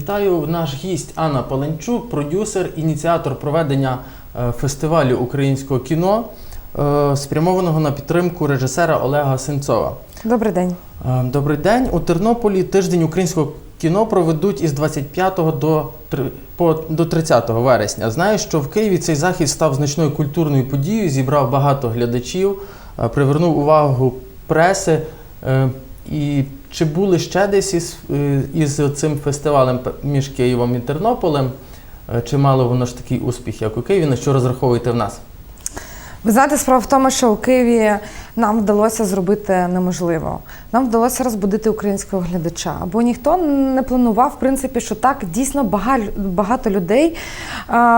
Вітаю наш гість Анна Паленчук, продюсер, ініціатор проведення е, фестивалю українського кіно, е, спрямованого на підтримку режисера Олега Сенцова. Добрий день. Е, Добрий день. У Тернополі тиждень українського кіно проведуть із 25 до, по, до 30 вересня. Знаю, що в Києві цей захід став значною культурною подією, зібрав багато глядачів, привернув увагу преси. І чи були ще десь із, е, із цим фестивалем між Києвом і Тернополем? Е, Чи мало воно ж такий успіх, як у Києві? На що розраховуєте в нас? Ви знаєте, справа в тому, що у Києві нам вдалося зробити неможливо. Нам вдалося розбудити українського глядача, бо ніхто не планував, в принципі, що так дійсно багато, людей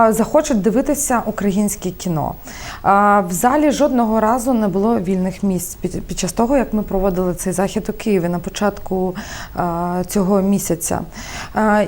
захочуть дивитися українське кіно. В залі жодного разу не було вільних місць під, час того, як ми проводили цей захід у Києві на початку цього місяця.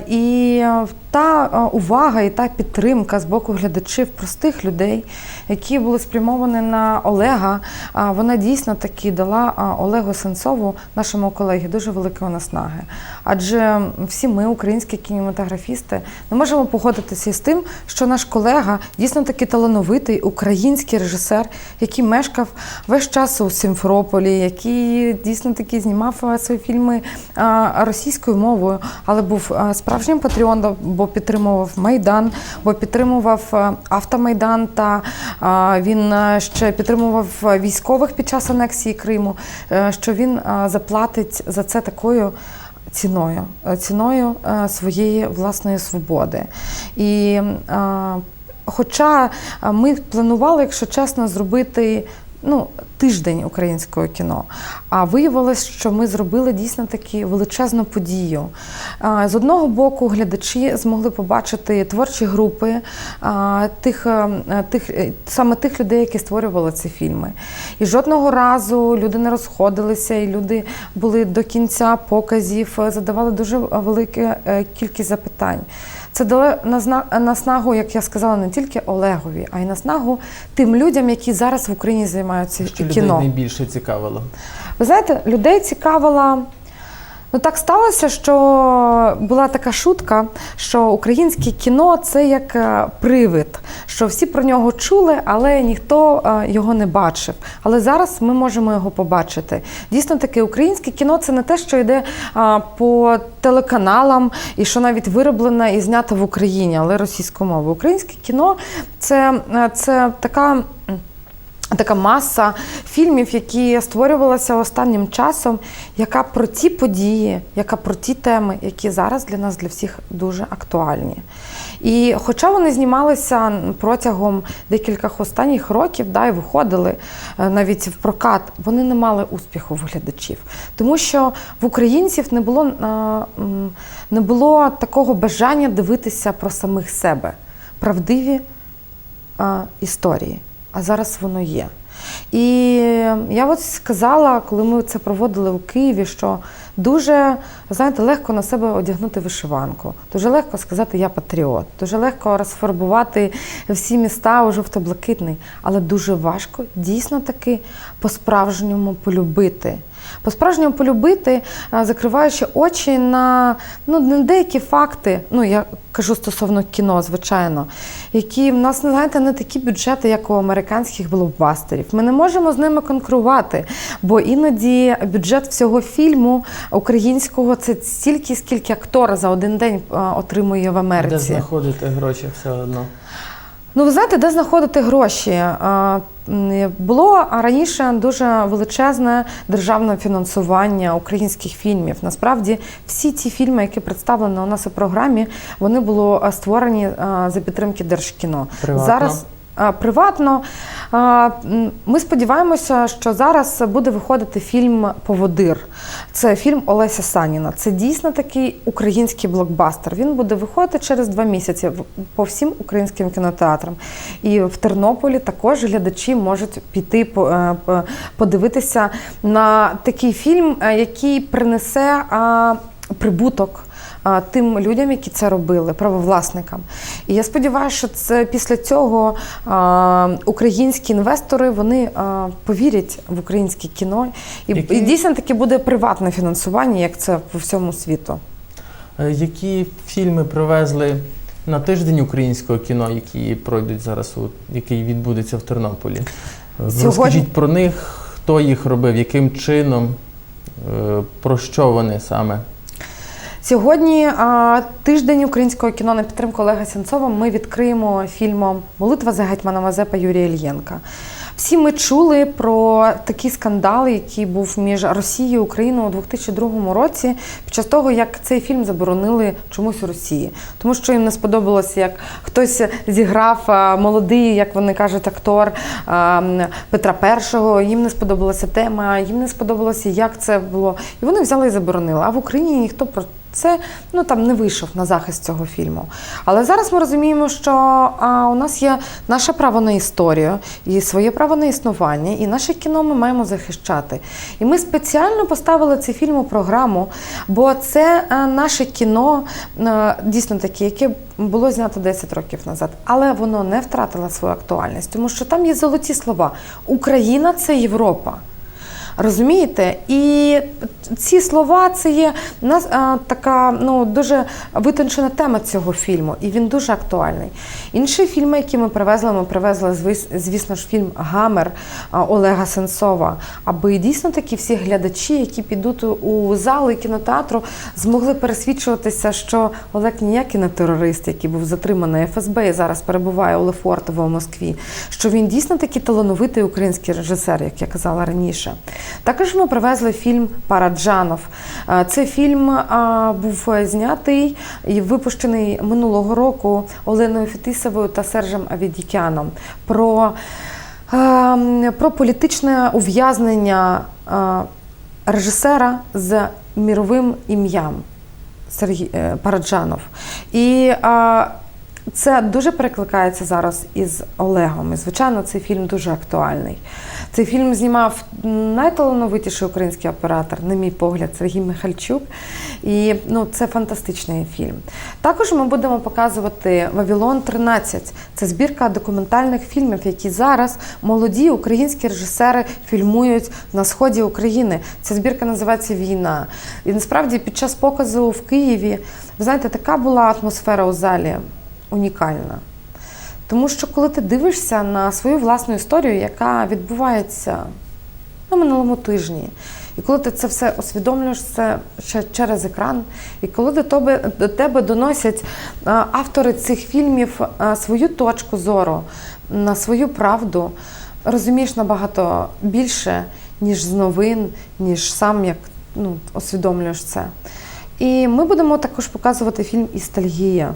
І та увага і та підтримка з боку глядачів, простих людей, які були спрямовані на Олега, а, дійсно таки дала Олегу Сенцову, нашому колегі, дуже великої наснаги. Адже всі ми, українські кінематографісти, не можемо погодитися із тим, що наш колега дійсно таки талановитий український режисер, який мешкав весь час у Сімферополі, який дійсно таки знімав свої фільми російською мовою, але був справжнім патріотом, бо підтримував Майдан, бо підтримував автомайдан та він ще підтримував військових під час анексії Криму, е, що він заплатить за це такою. Ціною, е, ціною е, своєї власної свободи. І е, хоча е, ми планували, якщо чесно, зробити ну, тиждень українського кіно, а виявилось, що ми зробили дійсно таку величезну подію. З одного боку, глядачі змогли побачити творчі групи тих, тих, е, саме тих людей, які створювали ці фільми. І жодного разу люди не розходилися, і люди були до кінця показів, е, задавали дуже велику е, кількість запитань. Це дало наснагу, як я сказала, не тільки Олегові, а й наснагу тим людям, які зараз в Україні займаються Що людей найбільше цікавило? Ви знаєте, людей цікавила. Ну так сталося, що була така шутка, що українське кіно це як е, привид, що всі про нього чули, але ніхто е, його не бачив. Але зараз ми можемо його побачити. Дійсно таке, українське кіно це не те, що йде по телеканалам і що навіть вироблено і знято в Україні, але російською мовою. Українське кіно це, е, це така. Така маса фільмів, які створювалися останнім часом, яка про ті події, яка про ті теми, які зараз для нас, для всіх дуже актуальні. І хоча вони знімалися протягом декількох останніх років, да, і виходили е, навіть в прокат, вони не мали успіху в глядачів. Тому що в українців не було, е, не було такого бажання дивитися про самих себе, правдиві історії, а зараз воно є. І я от сказала, коли ми це проводили у Києві, що дуже знаєте, легко на себе одягнути вишиванку, дуже легко сказати Я патріот, дуже легко розфарбувати всі міста у жовто-блакитний, але дуже важко дійсно таки по-справжньому полюбити. По-справжньому полюбити, закриваючи очі на ну, на деякі факти, ну я кажу стосовно кіно, звичайно, які в нас знаєте, не такі бюджети, як у американських блокбастерів. Ми не можемо з ними конкурувати, бо іноді бюджет всього фільму українського це стільки, скільки актор за один день отримує в Америці. Де знаходити гроші все одно? Ну, ви знаєте, де знаходити гроші? А, Було раніше дуже величезне державне фінансування українських фільмів. Насправді, всі ці фільми, які представлені у нас у програмі, вони були створені за підтримки Держкіно. Приватно? Зараз приватно. Ми сподіваємося, що зараз буде виходити фільм Поводир. Це фільм Олеся Саніна. Це дійсно такий український блокбастер. Він буде виходити через два місяці по всім українським кінотеатрам. І в Тернополі також глядачі можуть піти е, подивитися на такий фільм, е, який принесе прибуток тим людям, які це робили, правовласникам. І я сподіваюся, що це після цього а, українські інвестори вони а, повірять в українське кіно, і, Які- і дійсно таки буде приватне фінансування, як це по всьому світу. Е, Які фільми привезли на тиждень українського кіно, які пройдуть зараз, у, який відбудеться в Тернополі? Е, Сьогодні- Розкажіть про них, хто їх робив, яким чином, е, про що вони саме? Сьогодні а, тиждень українського кіно на підтримку Олега Сенцова. Ми відкриємо фільмом Молитва за гетьмана Мазепа Юрія Ільєнка. Всі ми чули про такий скандал, який був між Росією і Україною у 2002 році, під час того, як цей фільм заборонили чомусь у Росії, тому що їм не сподобалося, як хтось зіграв молодий, як вони кажуть, актор Петра І. Їм не сподобалася тема, їм не сподобалося, як це було. І вони взяли і заборонили. А в Україні ніхто про це ну там не вийшов на захист цього фільму. Але зараз ми розуміємо, що а, у нас є наше право на історію і своє право на існування, і наше кіно ми маємо захищати. І ми спеціально поставили цей фільм у програму, бо це е, наше кіно е, дійсно таке, яке було знято 10 років назад, але воно не втратило свою актуальність, тому що там є золоті слова: Україна це Європа. Розумієте? І ці слова це є нас така ну дуже витончена тема цього фільму, і він дуже актуальний. Інші фільми, які ми привезли, ми привезли звісно ж фільм Гамер Олега Сенцова, аби дійсно такі всі глядачі, які підуть у- зали кінотеатру, змогли пересвідчуватися, що Олег ніякий не терорист, який був затриманий ФСБ і зараз перебуває у Лефортово у Москві. Що він дійсно такий талановитий український режисер, як я казала раніше. Також ми привезли фільм Параджанов. Е, Цей фільм був знятий і випущений минулого року Оленою Фетисовою та Сержем Авідікяном про, е, про політичне ув'язнення е, режисера з міровим ім'ям. Сергій е, Параджанов. І це дуже перекликається зараз із Олегом. І, звичайно, цей фільм дуже актуальний. Цей фільм знімав найталановитіший український оператор, на мій погляд, Сергій Михальчук. І ну, це фантастичний фільм. Також ми будемо показувати Вавилон 13. Це збірка документальних фільмів, які зараз молоді українські режисери фільмують на сході України. Ця збірка називається Війна. І насправді під час показу в Києві, ви знаєте, така була атмосфера у залі унікальна. Тому що коли ти дивишся на свою власну історію, яка відбувається на минулому тижні, і коли ти це все усвідомлюєш це ще через екран, і коли до тебе, до тебе доносять автори цих фільмів свою точку зору на свою правду, розумієш набагато більше, ніж з новин, ніж сам як ну, усвідомлюєш це. І ми будемо також показувати фільм Істальгія.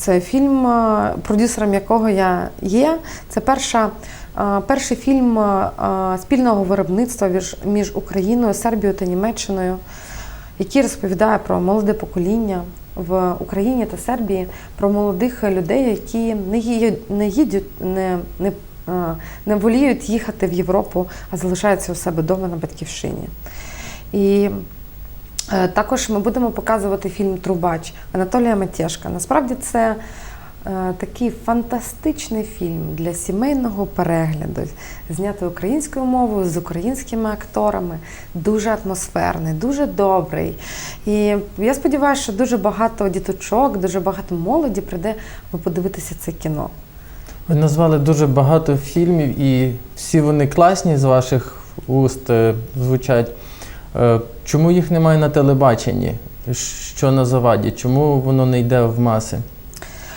Це фільм, е, продюсером якого я є. Це перша, е, перший фільм е, спільного виробництва між- Україною, Сербією та Німеччиною, який розповідає про молоде покоління в Україні та Сербії, про молодих людей, які не їдуть, не, їдуть, не, не, не воліють їхати в Європу, а залишаються у себе вдома на батьківщині. І Також ми будемо показувати фільм Трубач Анатолія Матєшка. Насправді це е, такий фантастичний фільм для сімейного перегляду, знятий українською мовою з українськими акторами, дуже атмосферний, дуже добрий. І я сподіваюся, що дуже багато діточок, дуже багато молоді прийде подивитися це кіно. Ви назвали дуже багато фільмів, і всі вони класні з ваших уст е, звучать. Е, Чому їх немає на телебаченні? Що на заваді? Чому воно не йде в маси?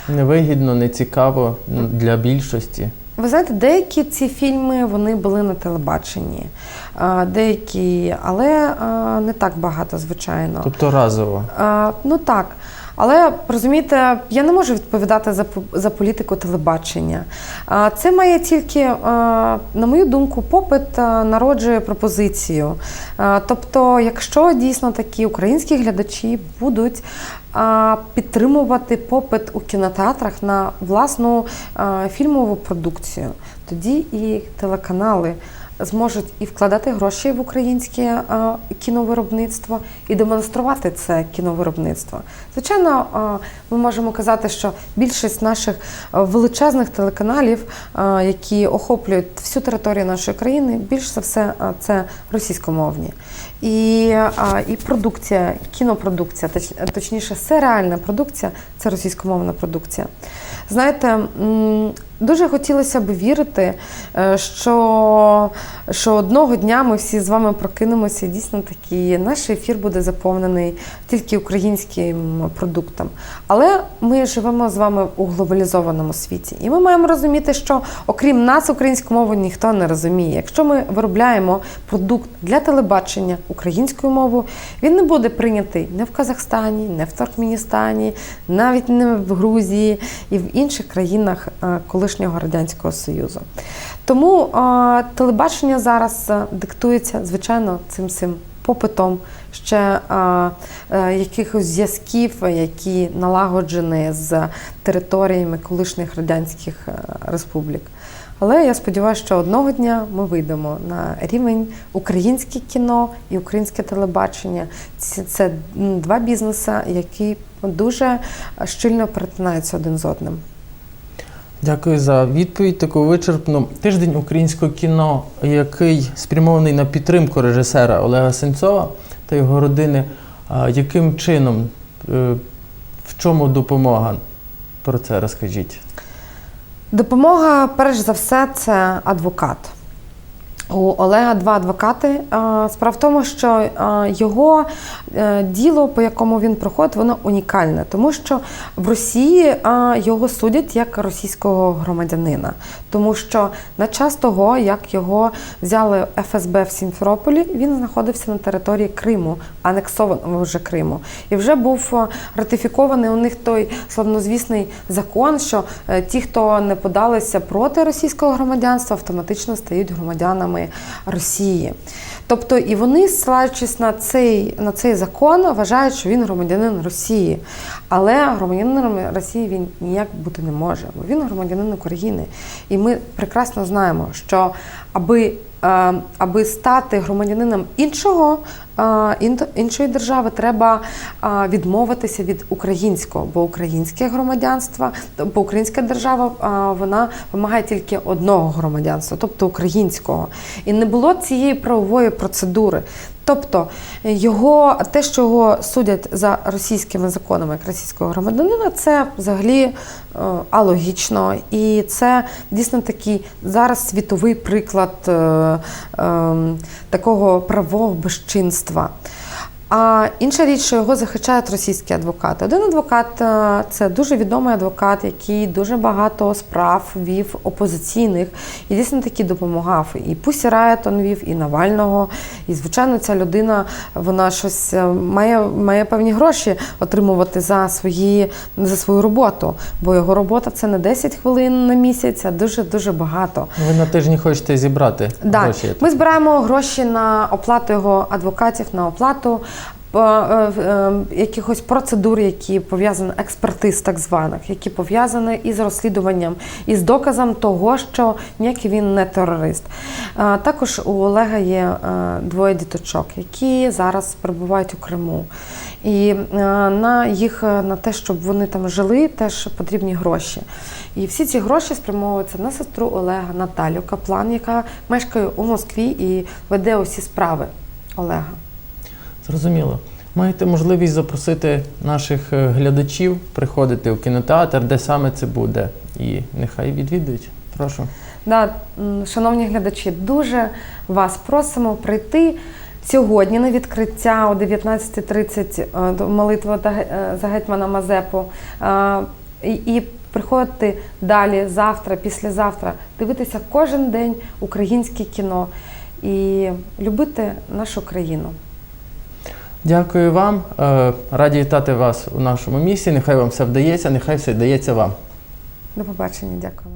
Невигідно, не цікаво для більшості. Ви знаєте, деякі ці фільми вони були на телебаченні, деякі, але не так багато, звичайно. Тобто разово. Ну так. Але розумієте, я не можу відповідати за, за політику телебачення. Це має тільки, на мою думку, попит народжує пропозицію. Тобто, якщо дійсно такі українські глядачі будуть підтримувати попит у кінотеатрах на власну фільмову продукцію, тоді і телеканали зможуть і вкладати гроші в українське е, кіновиробництво і демонструвати це кіновиробництво. Звичайно, е, ми можемо казати, що більшість наших е, величезних телеканалів, які охоплюють всю територію нашої країни, більш за все це російськомовні. І, і продукція, кінопродукція, точ- точніше, серіальна продукція це російськомовна продукція. Знаєте, дуже хотілося б вірити, е, що, що одного дня ми всі з вами прокинемося і дійсно такі наш ефір буде заповнений тільки українським продуктом. Але ми живемо з вами у глобалізованому світі, і ми маємо розуміти, що окрім нас українську мову ніхто не розуміє. Якщо ми виробляємо продукт для телебачення українською мовою, він не буде прийнятий не в Казахстані, не в Туркменістані, навіть не в Грузії і в інших країнах е, колишнього радянського союзу. Тому е, телебачення зараз е, диктується звичайно цим цим попитом ще якихось зв'язків, які налагоджені з територіями колишніх радянських республік. Але я сподіваюся, що одного дня ми вийдемо на рівень українське кіно і українське телебачення. Це, це два бізнеси, які дуже щільно перетинаються один з одним. Дякую за відповідь таку вичерпну. Тиждень українського кіно, який спрямований на підтримку режисера Олега Сенцова та його родини. Яким чином, е, в чому допомога? Про це розкажіть. Допомога, перш за все, це адвокат. У Олега два адвокати. Е, Справа в тому, що е, його е, діло, по якому він проходить, воно унікальне, тому що в Росії його судять як російського громадянина, тому що на час того, як його взяли ФСБ в Сімферополі, він знаходився на території Криму, анексованого вже Криму, і вже був ратифікований у них той славнозвісний закон, що ті, хто не подалися проти російського громадянства, автоматично стають громадянами Росії. Тобто і вони, ссилаючись на цей, на цей закон, вважають, що він громадянин Росії. Але громадянином Росії він ніяк бути не може, бо він громадянин України. І ми прекрасно знаємо, що аби, е, аби стати громадянином іншого, е, іншої держави, треба е, відмовитися від українського, бо українське громадянство, бо українська держава вона вимагає тільки одного громадянства, тобто українського. І не було цієї правової процедури. Тобто його те, що його судять за російськими законами як російського громадянина, це взагалі е, алогічно, і це дійсно такий зараз світовий приклад е, е, такого правового безчинства. А інша річ, що його захищають російські адвокати. Один адвокат е, це дуже відомий адвокат, який дуже багато справ вів опозиційних і дійсно таки допомагав. І Пусі Раєтон вів, і Навального. І звичайно, ця людина вона щось е, має, має певні гроші отримувати за свої за свою роботу. Бо його робота це не 10 хвилин на місяць, а дуже дуже багато. Ви на тижні хочете зібрати Да. гроші? Ми збираємо гроші на оплату його адвокатів, на оплату якихось процедур, які пов'язані експертиз, так званих, які пов'язані із розслідуванням, із доказом того, що ніякий він не терорист. Е, Також у Олега є е, двоє діточок, які зараз перебувають у Криму. І е, на їх е, на те, щоб вони там жили, теж потрібні гроші. І всі ці гроші спрямовуються на сестру Олега Наталю Каплан, яка мешкає у Москві і веде усі справи Олега. Зрозуміло. Маєте можливість запросити наших е, глядачів приходити в кінотеатр, де саме це буде, і нехай відвідують. Прошу. Да, шановні глядачі, дуже вас просимо прийти сьогодні на відкриття о 19.30 е, до молитви е, за гетьмана Мазепу. і приходити далі, завтра, післязавтра, дивитися кожен день українське кіно і любити нашу країну. Дякую вам. Е, Раді вітати вас у нашому місті. Нехай вам все вдається, нехай все вдається вам. До побачення, дякую.